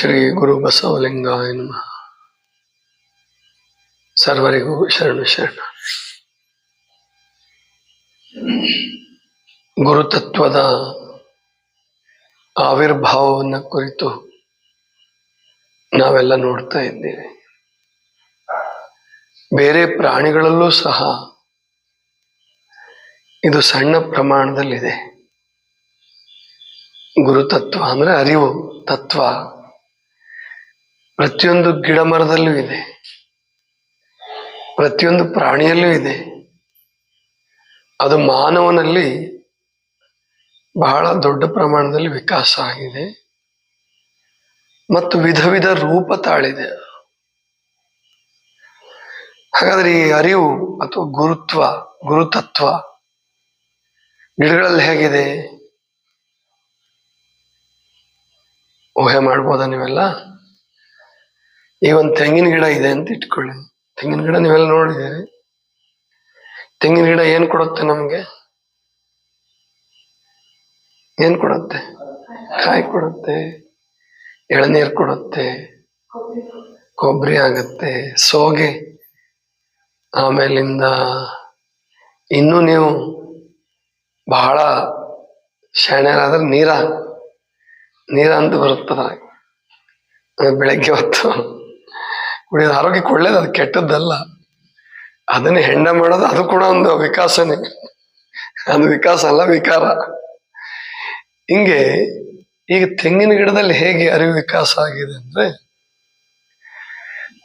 ಶ್ರೀ ಗುರು ಬಸವಲಿಂಗಾಯ ನಮಃ. ಸರ್ವರಿಗೂ ಶರಣು ಶರಣ. ಗುರುತತ್ವದ ಆವಿರ್ಭಾವವನ್ನು ಕುರಿತು ನಾವೆಲ್ಲ ನೋಡ್ತಾ ಇದ್ದೇವೆ. ಬೇರೆ ಪ್ರಾಣಿಗಳಲ್ಲೂ ಸಹ ಇದು ಸಣ್ಣ ಪ್ರಮಾಣದಲ್ಲಿದೆ. ಗುರುತತ್ವ ಅಂದ್ರೆ ಅರಿವು, ತತ್ವ. ಪ್ರತಿಯೊಂದು ಗಿಡ ಮರದಲ್ಲೂ ಇದೆ. ಪ್ರತಿಯೊಂದು ಪ್ರಾಣಿಯಲ್ಲೂ ಇದೆ. ಅದು ಮಾನವನಲ್ಲಿ ಬಹಳ ದೊಡ್ಡ ಪ್ರಮಾಣದಲ್ಲಿ ವಿಕಾಸ ಆಗಿದೆ. ಮತ್ತು ವಿಧ ವಿಧ ರೂಪ ತಾಳಿದೆ. ಹಾಗಾದ್ರೆ ಈ ಅರಿವು ಅಥವಾ ಗುರುತ್ವ, ಗುರುತತ್ವ ಗಿಡಗಳಲ್ಲಿ ಹೇಗಿದೆ? ಊಹೆ ಮಾಡ್ಬೋದಾ ನೀವೆಲ್ಲ? ಈಗ ಒಂದು ತೆಂಗಿನ ಗಿಡ ಇದೆ ಅಂತ ಇಟ್ಕೊಳ್ಳಿ. ತೆಂಗಿನ ಗಿಡ ನೀವೆಲ್ಲ ನೋಡಿದ್ದೀರಿ? ತೆಂಗಿನ ಗಿಡ ಏನ್ ಕೊಡುತ್ತೆ ನಮ್ಗೆ? ಏನ್ ಕೊಡುತ್ತೆ? ಕಾಯಿ ಕೊಡುತ್ತೆ, ಎಳನೀರ್ ಕೊಡುತ್ತೆ, ಕೊಬ್ಬರಿ ಆಗತ್ತೆ, ಸೋಗೆ. ಆಮೇಲಿಂದ ಇನ್ನು ನೀವು ಬಹಳ ಶಾಣ್ಯರಾದ್ರೆ ನೀರ ನೀರ ಅಂತ ಬರುತ್ತದ. ಬೆಳಗ್ಗೆ ಹೊತ್ತು. ಕುಡಿಯೋದು ಆರೋಗ್ಯಕ್ಕೆ ಒಳ್ಳೇದು, ಅದು ಕೆಟ್ಟದ್ದಲ್ಲ. ಅದನ್ನೇ ಹೆಣ್ಣ ಮಾಡೋದು, ಅದು ಕೂಡ ಒಂದು ವಿಕಾಸನೇ. ಅದು ವಿಕಾಸ ಅಲ್ಲ, ವಿಕಾರ. ಹಿಂಗೆ ಈಗ ತೆಂಗಿನ ಗಿಡದಲ್ಲಿ ಹೇಗೆ ಅರಿವು ವಿಕಾಸ ಆಗಿದೆ ಅಂದ್ರೆ,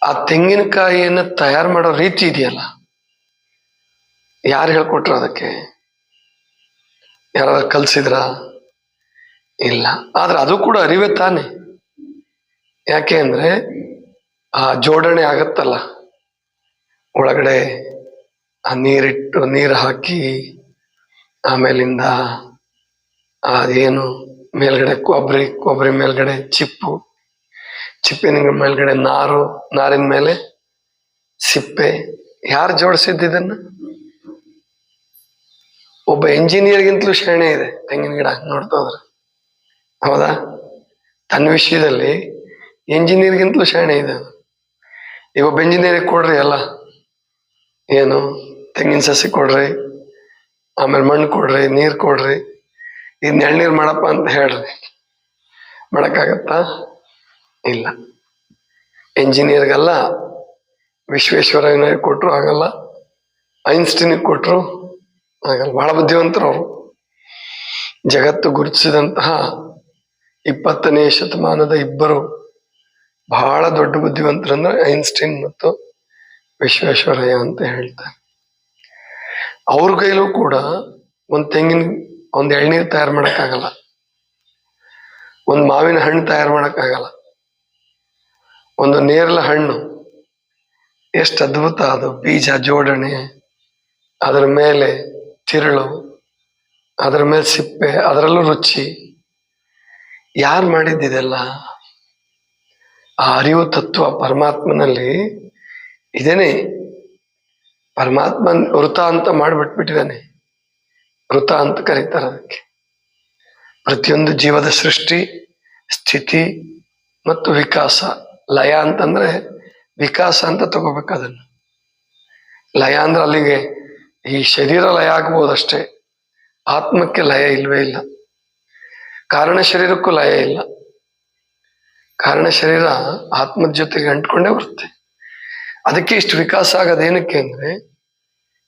ಆ ತೆಂಗಿನಕಾಯಿಯನ್ನು ತಯಾರು ಮಾಡೋ ರೀತಿ ಇದೆಯಲ್ಲ? ಯಾರು ಹೇಳ್ಕೊಟ್ರು ಅದಕ್ಕೆ? ಯಾರಾದ್ರೂ ಕಲ್ಸಿದ್ರ? ಇಲ್ಲ. ಆದ್ರೆ ಅದು ಕೂಡ ಅರಿವೆ ತಾನೆ. ಯಾಕೆ ಅಂದ್ರೆ ಆ ಜೋಡಣೆ ಆಗತ್ತಲ್ಲ? ಒಳಗಡೆ ಆ ನೀರಿಟ್ಟು, ನೀರು ಹಾಕಿ, ಆಮೇಲಿಂದ ಅದೇನು ಮೇಲ್ಗಡೆ ಕೊಬ್ಬರಿ ಕೊಬ್ಬರಿ ಮೇಲ್ಗಡೆ ಚಿಪ್ಪು, ಚಿಪ್ಪಿನ ಮೇಲ್ಗಡೆ ನಾರು, ನಾರಿನ ಮೇಲೆ ಸಿಪ್ಪೆ. ಯಾರು ಜೋಡಿಸಿದ್ದು ಇದನ್ನ? ಒಬ್ಬ ಇಂಜಿನಿಯರ್ಗಿಂತಲೂ ಶ್ರೇಣಿ ಇದೆ, ತೆಂಗಿನ ಗಿಡ ನೋಡ್ತಾ ಹೌದಾ? ತನ್ನ ವಿಷಯದಲ್ಲಿ ಇಂಜಿನಿಯರ್ಗಿಂತಲೂ ಶ್ರೇಣಿ ಇದೆ. ಈಗ ಒಬ್ಬ ಕೊಡ್ರಿ ಎಲ್ಲ. ಏನು? ತೆಂಗಿನ ಸಸಿ ಕೊಡ್ರಿ, ಆಮೇಲೆ ಮಣ್ಣು ಕೊಡ್ರಿ, ನೀರು ಕೊಡ್ರಿ. ಇದ್ನ ಎಳ್ನೀರು ಮಾಡಪ್ಪ ಅಂತ ಹೇಳ್ರಿ. ಮಾಡಕ್ಕಾಗತ್ತಾ? ಇಲ್ಲ. ಇಂಜಿನಿಯರ್ಗೆಲ್ಲ ವಿಶ್ವೇಶ್ವರಯ್ಯನಿಗೆ ಕೊಟ್ಟರು ಆಗಲ್ಲ ಐನ್ಸ್ಟೀನಿಗೆ ಕೊಟ್ಟರು ಆಗಲ್ಲ. ಬಹಳ ಬುದ್ಧಿವಂತರು ಅವರು. ಜಗತ್ತು ಗುರುತಿಸಿದಂತಹ ಇಪ್ಪತ್ತನೇ ಶತಮಾನದ ಇಬ್ಬರು ಬಹಳ ದೊಡ್ಡ ಬುದ್ಧಿವಂತರಂದ್ರೆ ಐನ್ಸ್ಟೈನ್ ಮತ್ತು ವಿಶ್ವೇಶ್ವರಯ್ಯ ಅಂತ ಹೇಳ್ತಾರೆ. ಅವ್ರ ಕೈಲೂ ಕೂಡ ಒಂದು ತೆಂಗಿನ, ಒಂದ್ ಎಳ್ನೀರು ತಯಾರು ಮಾಡಕ್ಕಾಗಲ್ಲ. ಒಂದು ಮಾವಿನ ಹಣ್ಣು ತಯಾರು ಮಾಡಕ್ಕಾಗಲ್ಲ. ಒಂದು ನೇರಳ ಹಣ್ಣು, ಎಷ್ಟು ಅದ್ಭುತ ಅದು. ಬೀಜ ಜೋಡಣೆ, ಅದರ ಮೇಲೆ ತಿರುಳು, ಅದರ ಮೇಲೆ ಸಿಪ್ಪೆ, ಅದರಲ್ಲೂ ರುಚಿ. ಯಾರು ಮಾಡಿದ್ದಿದೆಲ್ಲ? ಆ ಅರಿವು ತತ್ವ ಪರಮಾತ್ಮನಲ್ಲಿ ಇದೇನೆ. ಪರಮಾತ್ಮ ವೃತ ಅಂತ ಮಾಡಿಬಿಟ್ಬಿಟ್ಟಿದ್ದಾನೆ. ವೃತ ಅಂತ ಕರೀತಾರೆ ಅದಕ್ಕೆ. ಪ್ರತಿಯೊಂದು ಜೀವದ ಸೃಷ್ಟಿ, ಸ್ಥಿತಿ ಮತ್ತು ವಿಕಾಸ. ಲಯ ಅಂತಂದ್ರೆ ವಿಕಾಸ ಅಂತ ತಗೋಬೇಕು ಅದನ್ನು. ಲಯ ಅಂದ್ರೆ ಅಲ್ಲಿಗೆ ಈ ಶರೀರ ಲಯ ಆಗ್ಬೋದಷ್ಟೇ. ಆತ್ಮಕ್ಕೆ ಲಯ ಇಲ್ವೇ ಇಲ್ಲ. ಕಾರಣ ಶರೀರಕ್ಕೂ ಲಯ ಇಲ್ಲ. ಕಾರಣ ಶರೀರ ಆತ್ಮದ ಜೊತೆಗೆ ಅಂಟ್ಕೊಂಡೇ ಬರುತ್ತೆ. ಅದಕ್ಕೆ ಇಷ್ಟು ವಿಕಾಸ ಆಗೋದೇನಕ್ಕೆ ಅಂದ್ರೆ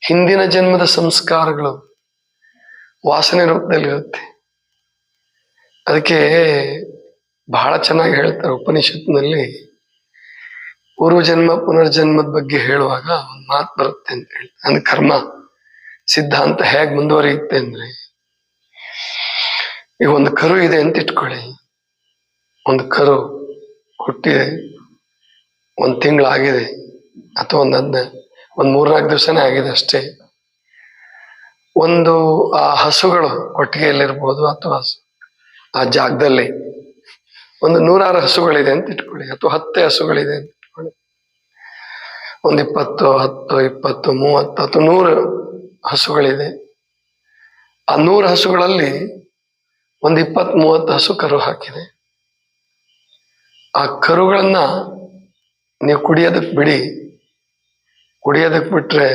ಹಿಂದಿನ ಜನ್ಮದ ಸಂಸ್ಕಾರಗಳು ವಾಸನೆ ರೂಪದಲ್ಲಿರುತ್ತೆ ಅದಕ್ಕೆ ಬಹಳ ಚೆನ್ನಾಗಿ ಹೇಳ್ತಾರೆ ಉಪನಿಷತ್ನಲ್ಲಿ ಪೂರ್ವಜನ್ಮ ಪುನರ್ಜನ್ಮದ ಬಗ್ಗೆ ಹೇಳುವಾಗ ಒಂದು ಮಾತು ಬರುತ್ತೆ ಅಂತ ಹೇಳಿ. ಅಂದ್ರೆ ಕರ್ಮ, ಸಿದ್ಧಾಂತ ಹೇಗೆ ಮುಂದುವರಿಯುತ್ತೆ ಅಂದ್ರೆ ಈಗ ಒಂದು ಕರು ಇದೆ ಅಂತ ಇಟ್ಕೊಳ್ಳಿ. ಒಂದು ಕರು ಹುಟ್ಟಿದೆ ಒಂದು ತಿಂಗಳಾಗಿದೆ ಅಥವಾ ಒಂದು ಹದ್ನ, ಒಂದು ಮೂರ್ನಾಲ್ಕು ದಿವಸನೇ ಆಗಿದೆ ಅಷ್ಟೇ. ಒಂದು ಆ ಹಸುಗಳು ಕೊಟ್ಟಿಗೆಯಲ್ಲಿರ್ಬೋದು ಅಥವಾ ಆ ಜಾಗದಲ್ಲಿ ಒಂದು ನೂರಾರು ಹಸುಗಳಿದೆ ಅಂತ ಇಟ್ಕೊಳ್ಳಿ, ಅಥವಾ ಹತ್ತೆ ಹಸುಗಳಿದೆ ಅಂತ ಇಟ್ಕೊಳ್ಳಿ. ಒಂದು ಇಪ್ಪತ್ತು, ಹತ್ತು, ಇಪ್ಪತ್ತು, ಮೂವತ್ತು ಅಥವಾ ನೂರು ಹಸುಗಳಿದೆ. ಆ ನೂರು ಹಸುಗಳಲ್ಲಿ ಒಂದು ಇಪ್ಪತ್ತು ಮೂವತ್ತು ಹಸು ಕರು ಹಾಕಿದೆ. ಆ ಕರುಗಳನ್ನ ನೀವು ಕುಡಿಯೋದಕ್ಕೆ ಬಿಡಿ. ಕುಡಿಯೋದಕ್ಕೆ ಬಿಟ್ರೆ,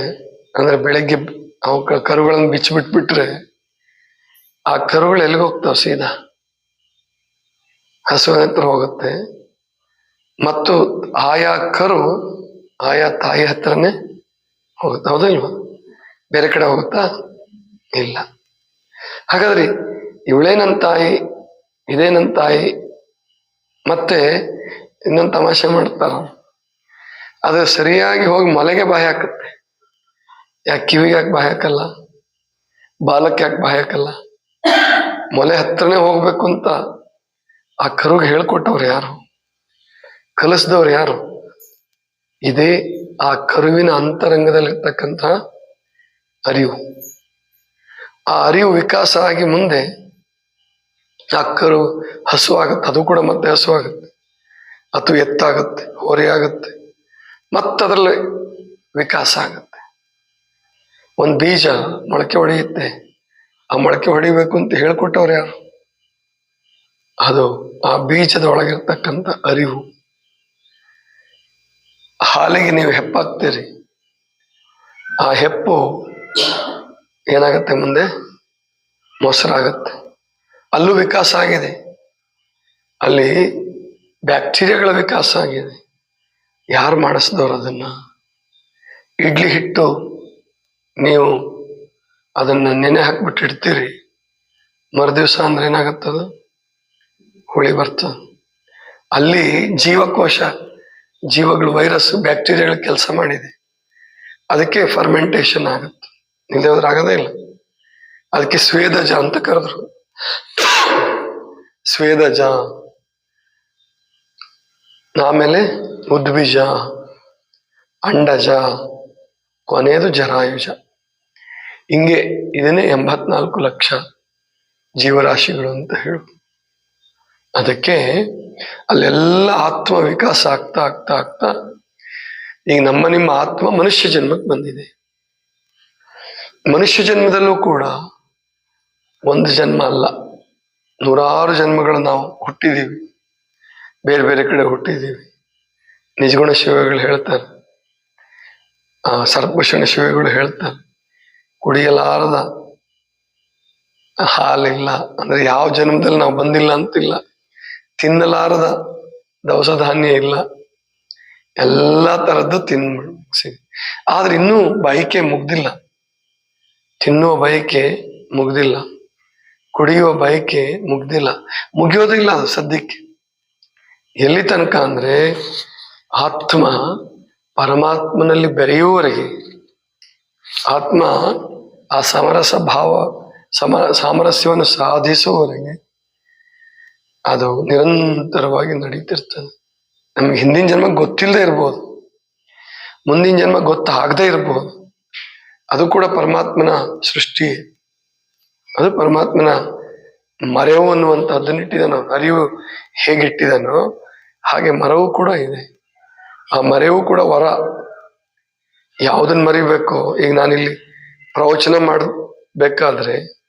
ಅಂದ್ರೆ ಬೆಳಗ್ಗೆ ಅವಕ್ಕ ಕರುಗಳನ್ನ ಬಿಚ್ಚಿಬಿಟ್ಬಿಟ್ರೆ ಆ ಕರುಗಳು ಎಲ್ಲಿಗೆ ಹೋಗ್ತಾವ ಸೀದಾ? ಹಸುವಿನ ಹತ್ರ ಹೋಗುತ್ತೆ. ಮತ್ತು ಆಯಾ ಕರು, ಆಯಾ ತಾಯಿ ಹತ್ರನೇ ಹೋಗುತ್ತೆ. ಹೌದಲ್ವಾ? ಬೇರೆ ಕಡೆ ಹೋಗುತ್ತಾ? ಇಲ್ಲ. ಹಾಗಾದ್ರೆ ಇವಳೇ ನನ್ನ ತಾಯಿ, ಇದೇ ನನ್ನ ತಾಯಿ ಮತ್ತೆ ಇನ್ನೊಂದು ತಮಾಷೆ ಮಾಡ್ತಾರ. ಅದು ಸರಿಯಾಗಿ ಹೋಗಿ ಮಲೆಗೆ ಬಾಯಿ ಹಾಕುತ್ತೆ. ಯಾಕೆ ಕಿವಿಗೆ ಯಾಕೆ ಬಾಯಿ ಹಾಕಲ್ಲ? ಬಾಲಕ್ಕೆ ಯಾಕೆ ಬಾಯಿ ಹಾಕಲ್ಲ? ಮೊಲೆ ಹತ್ರನೇ ಹೋಗ್ಬೇಕು ಅಂತ ಆ ಕರುಗೆ ಹೇಳ್ಕೊಟ್ಟವ್ರು ಯಾರು? ಕಲಿಸಿದವ್ರು ಯಾರು? ಇದೇ ಆ ಕರುವಿನ ಅಂತರಂಗದಲ್ಲಿರ್ತಕ್ಕಂಥ ಅರಿವು. ಆ ಅರಿವು ವಿಕಾಸ ಆಗಿ ಮುಂದೆ ಕರು ಹಸು ಅದು ಕೂಡ ಮತ್ತೆ ಹಸು ಅಥವಾ ಎತ್ತಾಗತ್ತೆ ಹೊರೆ ಆಗುತ್ತೆ ಮತ್ತದ್ರಲ್ಲಿ ವಿಕಾಸ ಆಗುತ್ತೆ. ಒಂದು ಬೀಜ ಮೊಳಕೆ ಹೊಡೆಯುತ್ತೆ ಆ ಮೊಳಕೆ ಹೊಡಿಬೇಕು ಅಂತ ಹೇಳ್ಕೊಟ್ಟವ್ರು ಯಾರು? ಅದು ಆ ಬೀಜದ ಒಳಗಿರ್ತಕ್ಕಂಥ ಅರಿವು. ಹಾಲಿಗೆ ನೀವು ಹೆಪ್ಪಾಗ್ತೀರಿ ಆ ಹೆಪ್ಪು ಏನಾಗತ್ತೆ ಮುಂದೆ? ಮೊಸರಾಗತ್ತೆ. ಅಲ್ಲೂ ವಿಕಾಸ ಆಗಿದೆ. ಅಲ್ಲಿ ಬ್ಯಾಕ್ಟೀರಿಯಾಗಳ ವಿಕಾಸ ಆಗಿದೆ. ಯಾರು ಮಾಡಿಸಿದವ್ರು ಅದನ್ನು? ಇಡ್ಲಿ ಹಿಟ್ಟು ನೀವು ಅದನ್ನು ನೆನೆ ಹಾಕ್ಬಿಟ್ಟು ಇಡ್ತೀರಿ. ಮರುದಿವಸ ಅಂದ್ರೆ ಏನಾಗುತ್ತದ ಹುಳಿ ಬರ್ತದೆ ಅಲ್ಲಿ ಜೀವಕೋಶ, ಜೀವಗಳು, ವೈರಸ್, ಬ್ಯಾಕ್ಟೀರಿಯಾಗಳ ಕೆಲಸ ಮಾಡಿದೆ. ಅದಕ್ಕೆ ಫರ್ಮೆಂಟೇಶನ್ ಆಗುತ್ತೆ. ಇಲ್ಲದೆ ಆಗೋದೇ ಇಲ್ಲ. ಅದಕ್ಕೆ ಸ್ವೇದಜ ಅಂತ ಕರೆದ್ರು. ಸ್ವೇದಜ ಆಮೇಲೆ ಉದ್ಬೀಜ ಅಂಡಜ, ಕೊನೆಯದು ಜರಾಯುಜ. ಹಿಂಗೆ ಇದನ್ನೇ ಎಂಬತ್ನಾಲ್ಕು ಲಕ್ಷ ಜೀವರಾಶಿಗಳು ಅಂತ ಹೇಳು. ಅದಕ್ಕೆ ಅಲ್ಲೆಲ್ಲ ಆತ್ಮ ವಿಕಾಸ ಆಗ್ತಾ ಆಗ್ತಾ ಆಗ್ತಾ ಈಗ ನಮ್ಮ ನಿಮ್ಮ ಆತ್ಮ ಮನುಷ್ಯ ಜನ್ಮಕ್ಕೆ ಬಂದಿದೆ. ಮನುಷ್ಯ ಜನ್ಮದಲ್ಲೂ ಕೂಡ ಒಂದು ಜನ್ಮ ಅಲ್ಲ. ನೂರಾರು ಜನ್ಮಗಳು ನಾವು ಹುಟ್ಟಿದೀವಿ. ಬೇರೆ ಬೇರೆ ಕಡೆ ಹುಟ್ಟಿದೀವಿ. ನಿಜಗುಣ ಶಿವಗಳು ಹೇಳ್ತಾರೆ. ಆ ಸರ್ಪಶಣ ಶಿವಗಳು ಹೇಳ್ತಾರೆ. ಕುಡಿಯಲಾರದ ಹಾಲಿಲ್ಲ ಅಂದ್ರೆ ಯಾವ ಜನ್ಮದಲ್ಲಿ ನಾವು ಬಂದಿಲ್ಲ ಅಂತಿಲ್ಲ. ತಿನ್ನಲಾರದ ದವಸ ಧಾನ್ಯ ಇಲ್ಲ. ಎಲ್ಲ ತರದ್ದು ತಿನ್ ಆದ್ರೆ ಇನ್ನೂ ಬಯಕೆ ಮುಗ್ದಿಲ್ಲ. ತಿನ್ನುವ ಬಯಕೆ ಮುಗ್ದಿಲ್ಲ. ಕುಡಿಯುವ ಬಯಕೆ ಮುಗ್ದಿಲ್ಲ. ಮುಗಿಯೋದಿಲ್ಲ ಸದ್ಯಕ್ಕೆ. ಎಲ್ಲಿ ತನಕ ಅಂದ್ರೆ ಆತ್ಮ ಪರಮಾತ್ಮನಲ್ಲಿ ಬೆರೆಯುವವರೆಗೆ. ಆತ್ಮ ಆ ಸಮರಸ ಭಾವ ಸಮ ಸಾಮರಸ್ಯವನ್ನು ಸಾಧಿಸುವವರೆಗೆ ಅದು ನಿರಂತರವಾಗಿ ನಡೀತಿರ್ತದೆ. ನಮ್ಗೆ ಹಿಂದಿನ ಜನ್ಮ ಗೊತ್ತಿಲ್ಲದೆ ಇರ್ಬೋದು. ಮುಂದಿನ ಜನ್ಮ ಗೊತ್ತಾಗದೇ ಇರ್ಬೋದು. ಅದು ಕೂಡ ಪರಮಾತ್ಮನ ಸೃಷ್ಟಿ ಅದು ಪರಮಾತ್ಮನ ಮರೆವು ಅನ್ನುವಂಥದ್ದನ್ನು ಇಟ್ಟಿದ್ದಾನೋ ಅರಿವು ಹೇಗಿಟ್ಟಿದಾನೋ ಹಾಗೆ ಮರವು ಕೂಡ ಇದೆ. ಆ ಮರೆವು ಕೂಡ ವರ. ಯಾವುದನ್ನ ಮರಿಬೇಕು? ಈಗ ನಾನಿಲ್ಲಿ ಪ್ರವಚನ ಮಾಡಬೇಕಾದ್ರೆ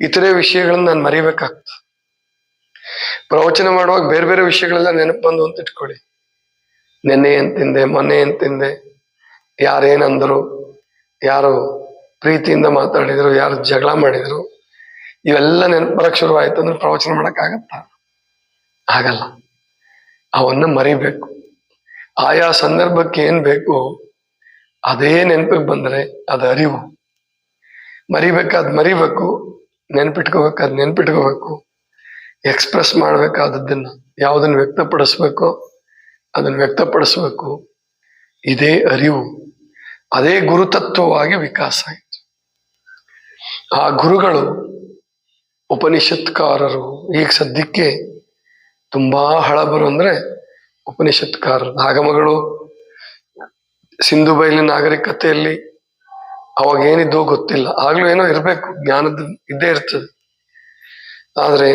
ಇತರೆ ವಿಷಯಗಳನ್ನ ನಾನು ಮರಿಬೇಕಾಗ್ತದೆ. ಪ್ರವಚನ ಮಾಡುವಾಗ ಬೇರೆ ಬೇರೆ ವಿಷಯಗಳೆಲ್ಲ ನೆನಪು ಬಂದು ಅಂತ ಇಟ್ಕೊಳ್ಳಿ. ನೆನ್ನೆ ಏನ್ ತಿಂದೆ, ಮೊನ್ನೆ ಏನ್ ತಿಂದೆ, ಯಾರೇನಂದ್ರು, ಯಾರು ಪ್ರೀತಿಯಿಂದ ಮಾತಾಡಿದ್ರು, ಯಾರು ಜಗಳ ಮಾಡಿದ್ರು ಇವೆಲ್ಲ ನೆನಪು ಬರಕ್ ಶುರು ಅಂದ್ರೆ ಪ್ರವಚನ ಮಾಡಕ್ ಆಗಲ್ಲ. ಅವನ್ನ ಮರಿಬೇಕು. ಆಯಾ ಸಂದರ್ಭಕ್ಕೆ ಏನ್ ಬೇಕು ಅದೇ ನೆನಪಿಗೆ ಬಂದ್ರೆ ಅದು ಅರಿವು. ಮರಿಬೇಕಾದ್ ಮರಿಬೇಕು ನೆನ್ಪಿಟ್ಕೋಬೇಕಾದ್ ನೆನ್ಪಿಟ್ಕೋಬೇಕು, ಎಕ್ಸ್ಪ್ರೆಸ್ ಮಾಡ್ಬೇಕಾದದ್ದನ್ನ ಯಾವುದನ್ನು ವ್ಯಕ್ತಪಡಿಸ್ಬೇಕೋ ಅದನ್ನ ವ್ಯಕ್ತಪಡಿಸ್ಬೇಕು. ಇದೇ ಅರಿವು. ಅದೇ ಗುರುತತ್ವವಾಗಿ ವಿಕಾಸ ಆಯಿತು. ಆ ಗುರುಗಳು ಉಪನಿಷತ್ಕಾರರು ಈಗ ಸದ್ಯಕ್ಕೆ ತುಂಬಾ ಹಳಬರು ಅಂದ್ರೆ ಉಪನಿಷತ್ಕಾರರು. ಆಗಮಗಳು ಸಿಂಧು ಬಯಲಿನ ನಾಗರಿಕತೆಯಲ್ಲಿ ಅವಾಗ ಏನಿದ್ದು ಗೊತ್ತಿಲ್ಲ. ಆಗ್ಲೂ ಏನೋ ಇರಬೇಕು, ಜ್ಞಾನದ ಇದ್ದೇ ಇರ್ತದೆ. ಆದ್ರೆ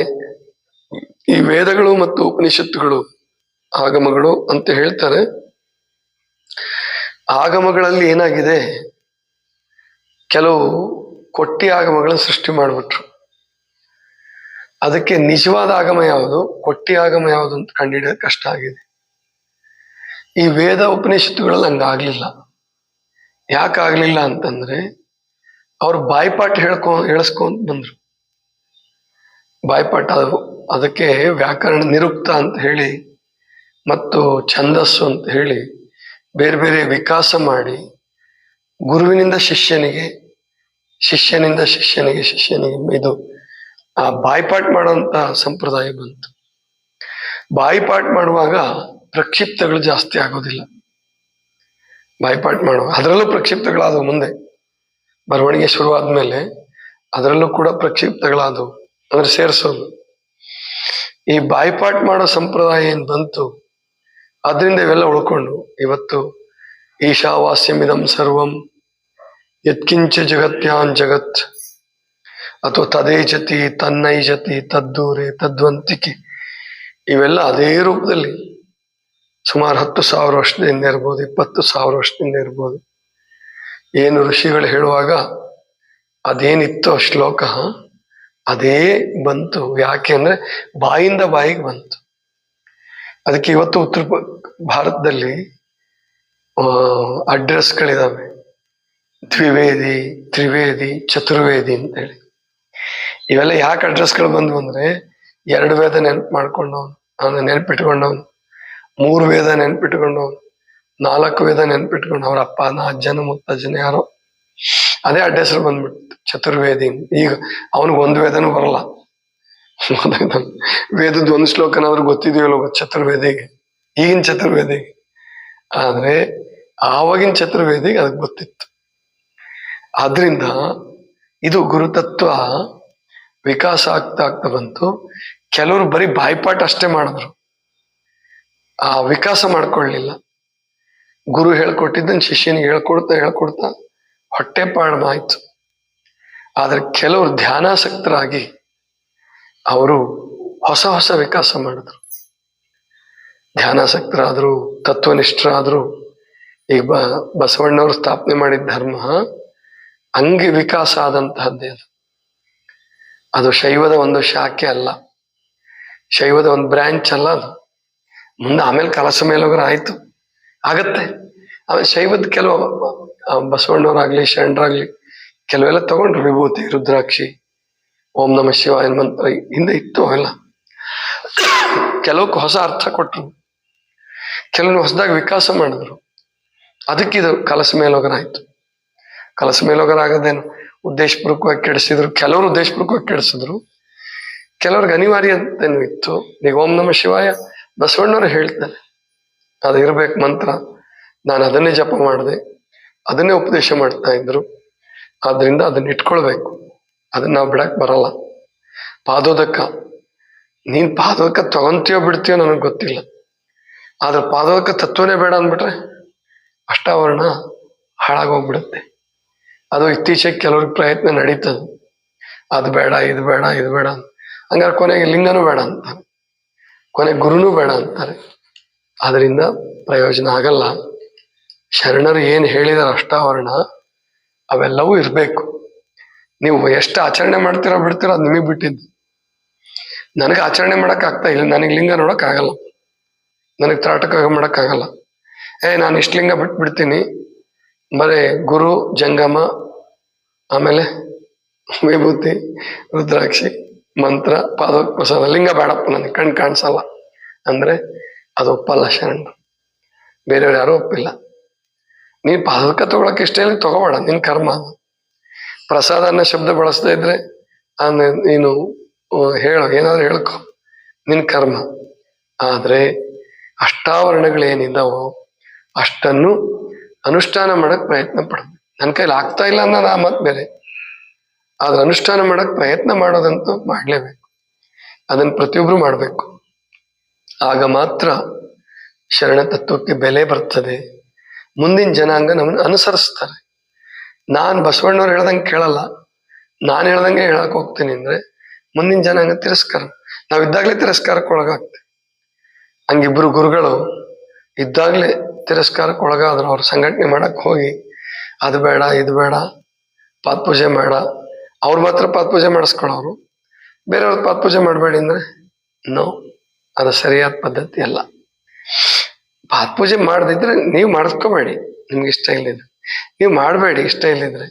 ಈ ವೇದಗಳು ಮತ್ತು ಉಪನಿಷತ್ತುಗಳು ಆಗಮಗಳು ಅಂತ ಹೇಳ್ತಾರೆ. ಆಗಮಗಳಲ್ಲಿ ಏನಾಗಿದೆ? ಕೆಲವು ಕೊಟ್ಟಿ ಆಗಮಗಳನ್ನ ಸೃಷ್ಟಿ ಮಾಡಿಬಿಟ್ರು. ಅದಕ್ಕೆ ನಿಜವಾದ ಆಗಮ ಯಾವುದು? ಕೊಟ್ಟಿ ಆಗಮ ಯಾವುದು ಅಂತ ಕಂಡುಹಿಡಿಯೋದು ಕಷ್ಟ ಆಗಿದೆ. ಈ ವೇದ ಉಪನಿಷತ್ತುಗಳಲ್ಲಿ ಹಂಗಾಗ್ಲಿಲ್ಲ ಯಾಕಾಗ್ಲಿಲ್ಲ ಅಂತಂದ್ರೆ ಅವ್ರು ಬಾಯ್ಪಾಟ್ ಹೇಳ್ಕೊ ಹೇಳಿಸ್ಕೊಂತ ಬಂದ್ರು. ಬಾಯ್ಪಾಟ್ ಅದು, ಅದಕ್ಕೆ ವ್ಯಾಕರಣ ನಿರುಕ್ತ ಅಂತ ಹೇಳಿ ಮತ್ತು ಛಂದಸ್ಸು ಅಂತ ಹೇಳಿ ಬೇರೆ ಬೇರೆ ವಿಕಾಸ ಮಾಡಿ ಗುರುವಿನಿಂದ ಶಿಷ್ಯನಿಗೆ, ಶಿಷ್ಯನಿಂದ ಶಿಷ್ಯನಿಗೆ ಶಿಷ್ಯನಿಗೆ ಇದು ಆ ಬಾಯ್ಪಾಟ್ ಮಾಡುವಂತ ಸಂಪ್ರದಾಯ ಬಂತು. ಬಾಯ್ಪಾಟ್ ಮಾಡುವಾಗ ಪ್ರಕ್ಷಿಪ್ತಗಳು ಜಾಸ್ತಿ ಆಗೋದಿಲ್ಲ. ಬಾಯ್ಪಾಟ್ ಮಾಡುವಾಗ ಅದರಲ್ಲೂ ಪ್ರಕ್ಷಿಪ್ತಗಳಾದವು ಮುಂದೆ. ಬರವಣಿಗೆ ಶುರುವಾದ್ಮೇಲೆ ಅದರಲ್ಲೂ ಕೂಡ ಪ್ರಕ್ಷಿಪ್ತಗಳಾದವು, ಅಂದ್ರೆ ಸೇರಿಸೋದು. ಈ ಬಾಯ್ಪಾಟ್ ಮಾಡೋ ಸಂಪ್ರದಾಯ ಏನ್ ಬಂತು, ಅದರಿಂದ ಇವೆಲ್ಲ ಉಳ್ಕೊಂಡು ಇವತ್ತು ಈಶಾವಾಸ್ಯಮಿದಂ ಸರ್ವಂ, ಯತ್ಕಿಂಚ ಜಗತ್ಯಾನ್ ಜಗತ್. ಅಥವಾ ತದೇಚತಿ ತನ್ನೈಚತಿ ತದ್ದೂರೆ, ತದ್ವಂತಿಕೆ. ಇವೆಲ್ಲ ಅದೇ ರೂಪದಲ್ಲಿ ಸುಮಾರು ಹತ್ತು ಸಾವಿರ ವರ್ಷದಿಂದ ಇರ್ಬೋದು, ಇಪ್ಪತ್ತು ಸಾವಿರ ವರ್ಷದಿಂದ ಇರ್ಬೋದು. ಏನು ಋಷಿಗಳು ಹೇಳುವಾಗ, ಅದೇನಿತ್ತು ಶ್ಲೋಕ, ಅದೇ ಬಂತು. ಯಾಕೆ ಅಂದ್ರೆ ಬಾಯಿಂದ ಬಾಯಿಗೆ ಬಂತು. ಅದಕ್ಕೆ ಇವತ್ತು ಉತ್ತರ ಭಾರತದಲ್ಲಿ ಅಡ್ರೆಸ್ಗಳಿದಾವೆ. ದ್ವಿವೇದಿ, ತ್ರಿವೇದಿ, ಚತುರ್ವೇದಿ ಅಂತೇಳಿ. ಇವೆಲ್ಲ ಯಾಕೆ ಅಡ್ರೆಸ್ಗಳು ಬಂದ್ವು ಅಂದ್ರೆ ಎರಡು ವೇದ ನೆನ್ಪು ಮಾಡ್ಕೊಂಡವನು ಅಂದ್ರೆ ನೆನ್ಪಿಟ್ಕೊಂಡವನು, ಮೂರು ವೇದ ನೆನ್ಪಿಟ್ಕೊಂಡವನು, ನಾಲ್ಕು ವೇದ ನೆನ್ಪಿಟ್ಕೊಂಡು ಅವ್ರ ಅಪ್ಪ ನಾ ಅಜ್ಜನ ಮುತ್ತಜ್ಜನ ಯಾರೋ, ಅದೇ ಅಡ್ರೆಸ್ ಬಂದ್ಬಿಡ್ತು. ಚತುರ್ವೇದಿ, ಈಗ ಅವನಿಗೆ ಒಂದು ವೇದನೂ ಬರಲ್ಲ? ವೇದದ ಒಂದು ಶ್ಲೋಕನಾದ್ರೂ ಗೊತ್ತಿದೆಯಲ್ಲ ಚತುರ್ವೇದಿಗೆ, ಈಗಿನ ಚತುರ್ವೇದಿಗೆ. ಆದ್ರೆ ಆವಾಗಿನ ಚತುರ್ವೇದಿಗೆ ಅದಕ್ಕೆ ಗೊತ್ತಿತ್ತು. ಆದ್ರಿಂದ ಇದು ಗುರುತತ್ವ ವಿಕಾಸ ಆಗ್ತಾ ಆಗ್ತಾ ಬಂತು. ಕೆಲವರು ಬರೀ ಬಾಯ್ಪಾಟ್ ಅಷ್ಟೇ ಮಾಡಿದ್ರು. ಆ ವಿಕಾಸ ಮಾಡ್ಕೊಳ್ಲಿಲ್ಲ ಗುರು ಹೇಳ್ಕೊಟ್ಟಿದ್ದನ್ ಶಿಷ್ಯನಿಗೆ ಹೇಳ್ಕೊಡ್ತಾ ಹೇಳ್ಕೊಡ್ತಾ ಹೊಟ್ಟೆ ಆಯ್ತು. ಆದ್ರೆ ಕೆಲವರು ಧ್ಯಾನಾಸಕ್ತರಾಗಿ ಅವರು ಹೊಸ ಹೊಸ ವಿಕಾಸ ಮಾಡಿದ್ರು. ಧ್ಯಾನಾಸಕ್ತರಾದ್ರು, ತತ್ವನಿಷ್ಠರಾದ್ರು. ಈಗ ಬಸವಣ್ಣವರು ಸ್ಥಾಪನೆ ಮಾಡಿದ ಧರ್ಮ ಅಂಗಿ ವಿಕಾಸ ಆದಂತಹದ್ದೇ ಅದು. ಅದು ಶೈವದ ಒಂದು ಶಾಖೆ ಅಲ್ಲ. ಶೈವದ ಒಂದು ಬ್ರಾಂಚ್ ಅಲ್ಲ ಅದು. ಮುಂದೆ ಆಮೇಲೆ ಕಲಸ ಮೇಲೋಗ್ರ ಆಯ್ತು. ಆಗತ್ತೆ. ಆಮೇಲೆ ಶೈವದ ಕೆಲವು ಬಸವಣ್ಣವರಾಗ್ಲಿ, ಶರಣರಾಗ್ಲಿ, ಕೆಲವೆಲ್ಲ ತಗೊಂಡ್ರು ವಿಭೂತಿ, ರುದ್ರಾಕ್ಷಿ, ಓಂ ನಮ ಶಿವ ಮಂತ್ರ ಹಿಂದೆ ಇತ್ತು ಅವೆಲ್ಲ. ಕೆಲವಕ್ಕೆ ಹೊಸ ಅರ್ಥ ಕೊಟ್ರು ಕೆಲವ್ರು ಹೊಸದಾಗಿ ವಿಕಾಸ ಮಾಡಿದ್ರು. ಅದಕ್ಕಿದು ಕಲಸ ಮೇಲೋಗರ ಆಯ್ತು. ಕಲಸ ಮೇಲೋಗರ ಆಗದೇನು? ಉದ್ದೇಶಪೂರ್ವಕವಾಗಿ ಕೆಡಿಸಿದ್ರು. ಕೆಲವರು ಉದ್ದೇಶಪೂರ್ವಕವಾಗಿ ಕೆಡಿಸಿದ್ರು. ಕೆಲವ್ರಿಗೆ ಅನಿವಾರ್ಯ ಅಂತೇನು ಇತ್ತು. ಈಗ ಓಂ ನಮ ಶಿವಾಯ ಬಸವಣ್ಣವ್ರು ಹೇಳ್ತಾರೆ. ಅದು ಇರ್ಬೇಕು ಮಂತ್ರ. ನಾನು ಅದನ್ನೇ ಜಪ ಮಾಡಿದೆ. ಅದನ್ನೇ ಉಪದೇಶ ಮಾಡ್ತಾ ಇದ್ರು. ಆದ್ರಿಂದ ಅದನ್ನ ಇಟ್ಕೊಳ್ಬೇಕು. ಅದನ್ನ ನಾವು ಬಿಡಕ್ ಬರಲ್ಲ. ಪಾದೋದಕ. ನೀನ್ ಪಾದೋದಕ ತಗೊಂತೀಯೋ ಬಿಡ್ತೀಯೋ ನನಗೆ ಗೊತ್ತಿಲ್ಲ. ಆದ್ರೆ ಪಾದೋದಕ ತತ್ವನೇ ಬೇಡ ಅಂದ್ಬಿಟ್ರೆ ಅಷ್ಟಾವರಣ ಹಾಳಾಗೋಗ್ಬಿಡುತ್ತೆ ಅದು ಇತ್ತೀಚೆಗೆ ಕೆಲವ್ರಿಗೆ ಪ್ರಯತ್ನ ನಡೀತದೆ. ಅದು ಬೇಡ, ಇದು ಬೇಡ ಇದು ಬೇಡ ಅಂತ. ಹಂಗಾರೆ ಕೊನೆಗೆ ಲಿಂಗನೂ ಬೇಡ ಅಂತಾರೆ. ಕೊನೆಗೆ ಗುರುನೂ ಬೇಡ ಅಂತಾರೆ. ಅದರಿಂದ ಪ್ರಯೋಜನ ಆಗಲ್ಲ. ಶರಣರು ಏನು ಹೇಳಿದಾರೆ ಅಷ್ಟಾವರಣ ಅವೆಲ್ಲವೂ ಇರಬೇಕು. ನೀವು ಎಷ್ಟು ಆಚರಣೆ ಮಾಡ್ತೀರೋ ಬಿಡ್ತೀರೋ ಅದು ನಿಮಗೆ ಬಿಟ್ಟಿದ್ದು. ನನಗೆ ಆಚರಣೆ ಆಗ್ತಾ ಇಲ್ಲ. ನನಗೆ ಲಿಂಗ ನೋಡಕ್ ಆಗಲ್ಲ. ನನಗೆ ತ್ರಾಟಕ ಮಾಡಕ್ ಆಗಲ್ಲ. ಏ, ನಾನು ಇಷ್ಟು ಲಿಂಗ ಬಿಟ್ಬಿಡ್ತೀನಿ. ಬರೀ ಗುರು, ಜಂಗಮ, ಆಮೇಲೆ ವಿಭೂತಿ, ರುದ್ರಾಕ್ಷಿ, ಮಂತ್ರ ಪಾದೋತ್ಮಸದ ಲಿಂಗ ಬೇಡಪ್ಪ ನನಗೆ, ಕಣ್ ಕಾಣಿಸಲ್ಲ. ಅಂದ್ರೆ ಅದು ಒಪ್ಪಲ್ಲ ಶರಣರು ಬೇರೆಯವ್ರು ಯಾರೂ ಒಪ್ಪಿಲ್ಲ. ನೀನ್ ಪಾದಕ ತಗೊಳಕ್ ಇಷ್ಟ ಇಲ್ಲ, ತಗೋಬೇಡ, ನಿನ್ ಕರ್ಮ ಪ್ರಸಾದ ಅನ್ನೋ ಶಬ್ದ ಬಳಸದೇ ಇದ್ರೆ ನೀನು ಹೇಳ, ಏನಾದ್ರು ಹೇಳ್ಕೊ. ನಿನ್ ಕರ್ಮ. ಆದ್ರೆ ಅಷ್ಟಾವರಣಗಳೇನಿದಾವೋ, ಅಷ್ಟನ್ನು ಅನುಷ್ಠಾನ ಮಾಡಕ್ ಪ್ರಯತ್ನ ಪಡೋದು. ನನ್ನ ಕೈಲಿ ಆಗ್ತಾ ಇಲ್ಲ ಅನ್ನೋದು ಆ ಮತ್ ಬೇರೆ. ಆದ್ರೆ ಅನುಷ್ಠಾನ ಮಾಡಕ್ ಪ್ರಯತ್ನ ಮಾಡೋದಂತೂ ಮಾಡ್ಲೇಬೇಕು. ಅದನ್ನ ಪ್ರತಿಯೊಬ್ರು ಮಾಡ್ಬೇಕು. ಆಗ ಮಾತ್ರ ಶರಣ ತತ್ವಕ್ಕೆ ಬೆಲೆ ಬರ್ತದೆ. ಮುಂದಿನ ಜನಾಂಗ ನಮ್ಮನ್ನು ಅನುಸರಿಸ್ತಾರೆ. ನಾನ್ ಬಸವಣ್ಣವ್ರು ಹೇಳ್ದಂಗೆ ಕೇಳಲ್ಲ. ನಾನು ಹೇಳ್ದಂಗೆ ಹೇಳಕ್ ಹೋಗ್ತೀನಿ ಅಂದ್ರೆ ಮುಂದಿನ ಜನಾಂಗ ತಿರಸ್ಕಾರ. ನಾವಿದ್ದಾಗಲೇ ತಿರಸ್ಕಾರಕ್ಕೆ ಒಳಗಾಗ್ತೇವೆ. ಹಂಗಿಬ್ರು ಗುರುಗಳು ಇದ್ದಾಗ್ಲೇ ತಿರಸ್ಕಾರಕ್ಕೆ ಒಳಗಾದ್ರು ಅವ್ರು ಸಂಘಟನೆ ಮಾಡಕ್ಕೆ ಹೋಗಿ, ಅದು ಬೇಡ, ಇದು ಬೇಡ ಪಾತ್ ಪೂಜೆ ಬೇಡ. ಅವ್ರು ಮಾತ್ರ ಪಾತ್ ಪೂಜೆ ಮಾಡಿಸ್ಕೊಳ್ಳೋರು ಬೇರೆಯವ್ರ ಪಾತ್ ಪೂಜೆ ಮಾಡಬೇಡಿ ಅಂದ್ರೆ, ನೋ, ಅದು ಸರಿಯಾದ ಪದ್ಧತಿ ಅಲ್ಲ. ಪಾತ್ ಪೂಜೆ ಮಾಡದಿದ್ರೆ ನೀವು ಮಾಡಿಸ್ಕೋಬೇಡಿ, ನಿಮ್ಗೆ ಇಷ್ಟ ಇಲ್ಲಿದ್ರೆ ನೀವು ಮಾಡಬೇಡಿ, ಇಷ್ಟ ಇಲ್ಲಿದ್ರೆ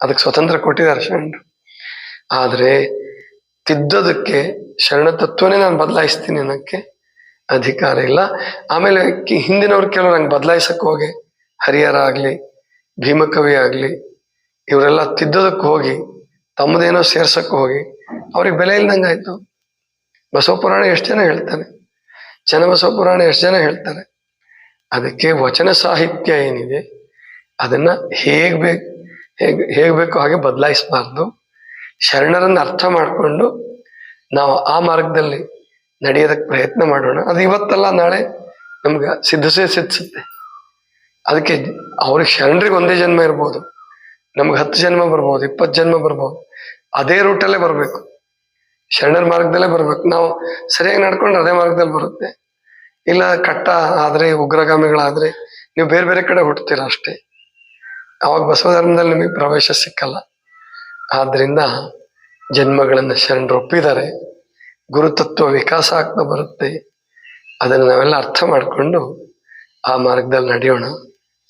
ಅದಕ್ಕೆ ಸ್ವತಂತ್ರ ಕೊಟ್ಟಿದ್ದಾರೆ ಶರಣರು. ಆದರೆ ತಿದ್ದೋದಕ್ಕೆ ಶರಣ ತತ್ವನೇ ನಾನು ಬದಲಾಯಿಸ್ತೀನಿ ಅನ್ನೋಕ್ಕೆ ಅಧಿಕಾರ ಇಲ್ಲ. ಆಮೇಲೆ ಹಿಂದಿನವ್ರು ಕೆಲವ್ರು ನಂಗೆ ಬದಲಾಯಿಸಕ್ ಹೋಗಿ, ಹರಿಹರ ಆಗ್ಲಿ, ಭೀಮಕವಿ ಆಗಲಿ, ಇವರೆಲ್ಲ ತಿದ್ದೋದಕ್ಕೆ ಹೋಗಿ, ತಮ್ಮದೇನೋ ಸೇರ್ಸಕ್ ಹೋಗಿ, ಅವ್ರಿಗೆ ಬೆಲೆ ಇಲ್ದಂಗೆ ಆಯಿತು. ಬಸವ ಪುರಾಣ ಎಷ್ಟು ಜನ ಹೇಳ್ತಾರೆ? ಚನ್ನಬಸವ ಪುರಾಣ ಎಷ್ಟು ಜನ ಹೇಳ್ತಾರೆ? ಅದಕ್ಕೆ ವಚನ ಸಾಹಿತ್ಯ ಏನಿದೆ, ಅದನ್ನ ಹೇಗ್ ಬೇಕು, ಹೇಗ್ ಹೇಗ್ ಬೇಕೋ ಹಾಗೆ ಬದಲಾಯಿಸಬಾರ್ದು. ಶರಣರನ್ನ ಅರ್ಥ ಮಾಡಿಕೊಂಡು ನಾವು ಆ ಮಾರ್ಗದಲ್ಲಿ ನಡೆಯೋದಕ್ಕೆ ಪ್ರಯತ್ನ ಮಾಡೋಣ. ಅದು ಇವತ್ತಲ್ಲ, ನಾಳೆ ನಮ್ಗೆ ಸಿದ್ಧಿಸೇ ಸಿದ್ಧಿಸುತ್ತೆ. ಅದಕ್ಕೆ ಅವ್ರಿಗೆ ಶರಣರಿಗೆ ಒಂದೇ ಜನ್ಮ ಇರ್ಬೋದು. ನಮ್ಗೆ ಹತ್ತು ಜನ್ಮ ಬರ್ಬೋದು, ಇಪ್ಪತ್ತು ಜನ್ಮ ಬರ್ಬೋದು. ಅದೇ ರೂಟಲ್ಲೇ ಬರಬೇಕು. ಶರಣರ ಮಾರ್ಗದಲ್ಲೇ ಬರಬೇಕು. ನಾವು ಸರಿಯಾಗಿ ನಡ್ಕೊಂಡು ಅದೇ ಮಾರ್ಗದಲ್ಲಿ ಬರುತ್ತೆ. ಇಲ್ಲ, ಕಟ್ಟ ಆದರೆ, ಉಗ್ರಗಾಮಿಗಳಾದರೆ ನೀವು ಬೇರೆ ಬೇರೆ ಕಡೆ ಹುಟ್ಟುತ್ತೀರ ಅಷ್ಟೇ. ಅವಾಗ ಬಸವ ಧರ್ಮದಲ್ಲಿ ನಿಮಗೆ ಪ್ರವೇಶ ಸಿಕ್ಕಲ್ಲ. ಆದ್ದರಿಂದ ಜನ್ಮಗಳನ್ನು ಶರಣರು ಒಪ್ಪಿದ್ದಾರೆ. ಗುರುತತ್ವ ವಿಕಾಸ ಆಗ್ತಾ ಬರುತ್ತೆ. ಅದನ್ನು ನಾವೆಲ್ಲ ಅರ್ಥ ಮಾಡಿಕೊಂಡು ಆ ಮಾರ್ಗದಲ್ಲಿ ನಡೆಯೋಣ.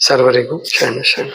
ಸರ್ವರಿಗೂ ಶರಣ ಶರಣ.